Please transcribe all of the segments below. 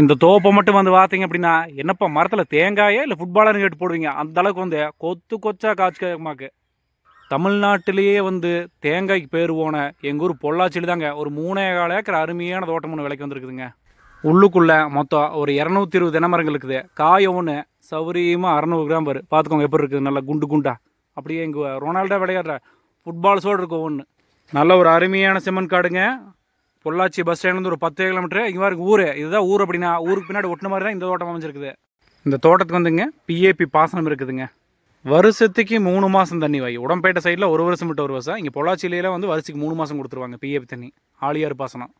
இந்த தோப்பை மட்டும் வந்து பார்த்தீங்க அப்படின்னா என்னப்பா மரத்தில் தேங்காயே இல்லை ஃபுட்பாலர்னு கேட்டு போடுவீங்க? அந்த அளவுக்கு வந்து கொத்து கொச்சா காய்ச்சிமாக்கு தமிழ்நாட்டிலேயே வந்து தேங்காய்க்கு பேர் போன எங்கள் ஊர் பொள்ளாச்சியில் தாங்க ஒரு மூணே கால் ஏக்கர் அருமையான தோட்டம் ஒன்று விலைக்கு வந்திருக்குதுங்க. உள்ளுக்குள்ளே மொத்தம் ஒரு இரநூத்தி இருபது தினமரங்கள் இருக்குது. காய ஒன்று சௌரியமாக அறநூறு கிராம் பாரு. பார்த்துக்கோங்க எப்படி இருக்குது? நல்லா குண்டு குண்டா. அப்படியே எங்கள் ரொனால்டோ விளையாடுற ஃபுட்பால் சோடு இருக்கும் ஒன்று நல்ல ஒரு அருமையான சிமெண்ட் காடுங்க. பொள்ளாச்சி பஸ் ஸ்டாண்ட்லேருந்து ஒரு பத்து கிலோமீட்டர் இங்கே பாருங்க ஊர். இதுதான் ஊர் அப்படின்னா ஊருக்கு பின்னாடி ஒட்டின மாதிரி தான் இந்த தோட்டம் அமைஞ்சிருக்குது. இந்த தோட்டத்துக்கு வந்துங்க பிஏபி பாசனம் இருக்குதுங்க. வருஷத்துக்கு மூணு மாதம் தண்ணி வாய் உடம்பேட்டை சைடில் ஒரு வருஷம் விட்டு ஒரு வருஷம். இங்கே பொள்ளாச்சியில வந்து வருஷத்துக்கு மூணு மாதம் கொடுத்துருவாங்க பிஏபி தண்ணி. ஆழியார் பாசனம்.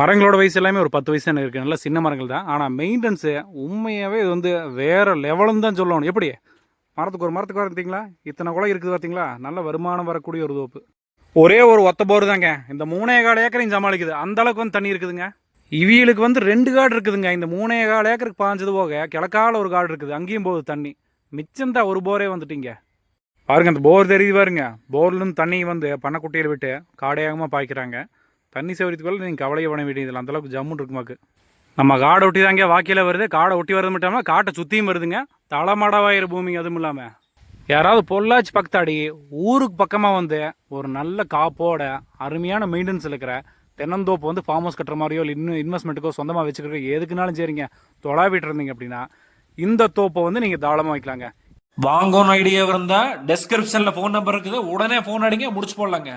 மரங்களோட வயசு எல்லாமே ஒரு பத்து வயசு தானே இருக்குது நல்ல சின்ன மரங்கள் தான். ஆனால் மெயின்டெனன்ஸு உண்மையாகவே இது வந்து வேறு லெவலுன்னு தான் சொல்லணும். எப்படி? மரத்துக்கு ஒரு மரத்துக்கு பார்த்தீங்களா? இத்தனை குலை இருக்குது பார்த்தீங்களா? நல்ல வருமானம் வரக்கூடிய ஒரு தோப்பு. ஒரே ஒரு ஒத்த போர் தாங்க. இந்த மூணே கால் ஏக்கரையும் சமாளிக்குது. அந்த அளவுக்கு வந்து தண்ணி இருக்குதுங்க. இவியலுக்கு வந்து ரெண்டு காடு இருக்குதுங்க. இந்த மூணே கால் ஏக்கருக்கு பாஞ்சது போக கிழக்கால ஒரு காடு இருக்குது. அங்கேயும் போகுது தண்ணி. மிச்சம் தான் ஒரு போரே வந்துட்டீங்க. பாருங்க அந்த போர் தெரியுது பாருங்க. போர்லேருந்து தண்ணி வந்து பண்ணக்குட்டியில் விட்டு காடையாகமாக பாய்க்கிறாங்க. தண்ணி சௌகரியத்துக்குள்ள நீங்கள் கவலையை பண்ண வேண்டியதில்லை அந்தளவுக்கு ஜம்முன்னு இருக்குமாக்கு நம்ம காடை ஒட்டி தாங்க வாக்கியில் வருது. காடை ஒட்டி வரது மட்டும் இல்லாமல் காட்டை சுற்றியும் வருதுங்க. தலைமடவாயிரு பூமி அதுவும் இல்லாமல் யாராவது பொள்ளாச்சி பக்கத்தாடி ஊருக்கு பக்கமாக வந்து ஒரு நல்ல காப்போட அருமையான மெயின்டெனன்ஸ் இருக்கிற தென்னந்தோப்பு வந்து ஃபார்ம் ஹவுஸ் கட்டுற மாதிரியோ இல்லை இன்னும் இன்வெஸ்ட்மெண்ட்டுக்கோ சொந்தமாக வச்சுக்கிற எதுக்குனாலும் சரிங்க. தொலாவிட்டு இருந்தீங்க அப்படின்னா இந்த தோப்பை வந்து நீங்கள் தாராளமாக வைக்கலாங்க. வாங்கணும் ஐடியா இருந்தால் டெஸ்கிரிப்ஷனில் ஃபோன் நம்பர் இருக்குது. உடனே ஃபோன் அடிங்க முடிச்சு போடலாங்க.